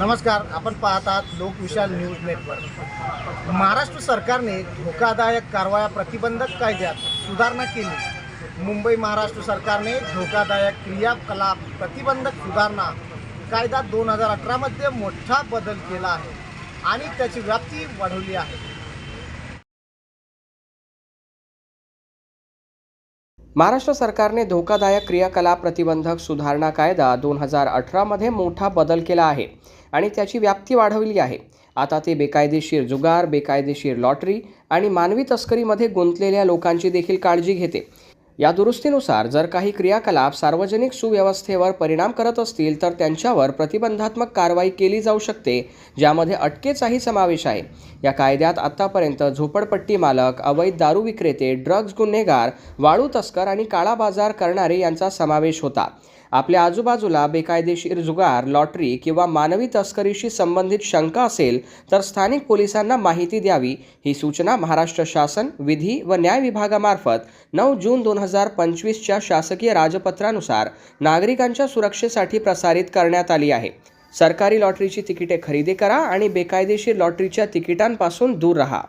नमस्कार आपण पाहत आहात लोकविशाल न्यूज नेटवर्क. महाराष्ट्र सरकारने धोकादायक कारवाया प्रतिबंधक कायद्यात सुधारणा केली. मुंबई महाराष्ट्र सरकारने धोकादायक क्रियाकलाप प्रतिबंधक सुधारणा कायदा दोन हजार अठरामध्ये मोठा बदल केला आहे आणि त्याची व्याप्ती वाढवली आहे. महाराष्ट्र सरकारने धोकादायक क्रियाकलाप प्रतिबंधक सुधारणा कायदा दोन हजार अठरामध्ये मोठा बदल केला आहे आणि त्याची व्याप्ती वाढवली आहे. आता ते बेकायदेशीर जुगार बेकायदेशीर लॉटरी आणि मानवी तस्करीमध्ये गुंतलेल्या लोकांची देखील काळजी घेते. या दुरुस्तीनुसार जर काही क्रियाकलाप सार्वजनिक सुव्यवस्थेवर परिणाम करत असतील तर त्यांच्यावर प्रतिबंधात्मक कारवाई केली जाऊ शकते ज्यामध्ये अटकेचाही समावेश आहे. या कायद्यात आत्तापर्यंत झोपडपट्टी मालक अवैध दारू विक्रेते ड्रग्ज गुन्हेगार वाळू तस्कर आणि काळा बाजार करणारे यांचा समावेश होता. आपल्या आजूबाजूला बेकायदेशीर जुगार लॉटरी किंवा मानवी तस्करीशी संबंधित शंका असेल तर स्थानिक पोलिसांना माहिती द्यावी. ही सूचना महाराष्ट्र शासन विधी व न्याय विभागामार्फत नऊ जून दोन हजार पंचवीसच्या शासकीय राजपत्रानुसार नागरिकांच्या सुरक्षेसाठी प्रसारित करण्यात आली आहे. सरकारी लॉटरीची तिकिटे खरेदी करा आणि बेकायदेशीर लॉटरीच्या तिकिटांपासून दूर राहा.